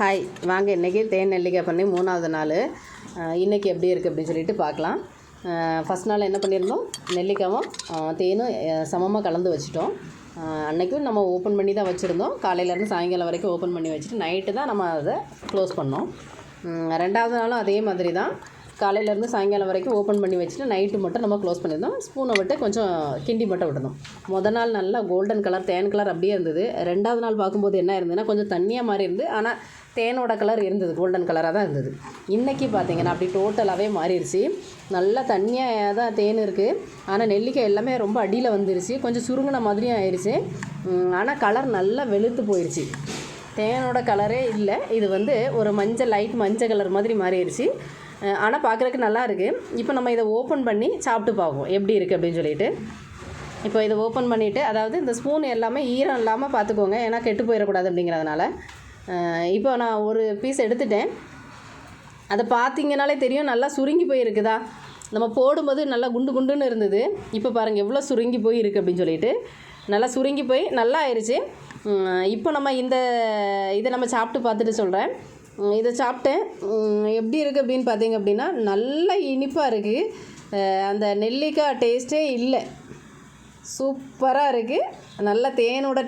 Hi. வாங்க இன்றைக்கி தேன் நெல்லிக்காய் பண்ணி மூணாவது நாள். இன்றைக்கி எப்படி இருக்குது அப்படின்னு சொல்லிட்டு பார்க்கலாம். ஃபஸ்ட் நாள் என்ன பண்ணியிருந்தோம்? நெல்லிக்காவும் தேனும் சமமாக கலந்து வச்சுட்டோம். அன்றைக்கும் நம்ம ஓப்பன் பண்ணி தான் வச்சுருந்தோம். காலையிலேருந்து சாயங்காலம் வரைக்கும் ஓப்பன் பண்ணி வச்சுட்டு நைட்டு தான் நம்ம அதை க்ளோஸ் பண்ணோம். ரெண்டாவது நாளும் அதே மாதிரி தான். காலையிலேருந்து சாயங்காலம் வரைக்கும் ஓப்பன் பண்ணி வச்சுட்டு நைட்டு மட்டும் நம்ம க்ளோஸ் பண்ணியிருந்தோம். ஸ்பூனை விட்டு கொஞ்சம் கிண்டி மட்டும் விடணும் முத நாள் நல்லா கோல்டன் கலர் தேன் கலர் அப்படியே இருந்தது. ரெண்டாவது நாள் பார்க்கும்போது என்ன இருந்ததுன்னா கொஞ்சம் தண்ணியாக மாதிரி இருந்து ஆனால் தேனோட கலர் இருந்தது கோல்டன் கலராக தான் இருந்தது. இன்றைக்கி பார்த்தீங்கன்னா அப்படி டோட்டலாகவே மாறிடுச்சு. நல்லா தண்ணியாக தான் தேன் இருக்குது ஆனால் நெல்லிக்காய் எல்லாமே ரொம்ப அடியில் வந்துருச்சு. கொஞ்சம் சுருங்கின மாதிரியும் ஆயிடுச்சு ஆனால் கலர் நல்லா வெளுத்து போயிடுச்சு தேனோட கலரே இல்லை. இது வந்து ஒரு மஞ்சள் லைட் மஞ்சள் கலர் மாதிரி மாறிடுச்சு. ஆனால் பார்க்குறதுக்கு நல்லா இருக்குது இப்போ நம்ம இதை ஓப்பன் பண்ணி சாப்பிட்டு பார்ப்போம். எப்படி இருக்குது அப்படின்னு சொல்லிட்டு. இப்போ இதை ஓப்பன் பண்ணிவிட்டு அதாவது இந்த ஸ்பூன் எல்லாமே ஈரம் இல்லாமல் பார்த்துக்கோங்க. ஏன்னா கெட்டு போயிடக்கூடாது அப்படிங்கிறதுனால. இப்போ நான் ஒரு பீஸ் எடுத்துட்டேன். அதை பார்த்தீங்கனாலே தெரியும் நல்லா சுருங்கி போயிருக்குதா? நம்ம போடும்போது நல்லா குண்டு குண்டுன்னு இருந்தது. இப்போ பாருங்கள் எவ்வளோ சுருங்கி போய் இருக்குது அப்படின்னு சொல்லிட்டு. நல்லா சுருங்கி போய் நல்லா ஆயிடுச்சு இப்போ நம்ம இந்த இதை நம்ம சாப்பிட்டு பார்த்துட்டு சொல்கிறேன் இதை சாப்பிட்டேன். எப்படி இருக்குது அப்படின்னு பார்த்தீங்க அப்படின்னா நல்ல இனிப்பாக இருக்குது அந்த நெல்லிக்காய் டேஸ்ட்டே இல்லை. சூப்பராக இருக்குது நல்ல தேனோட டே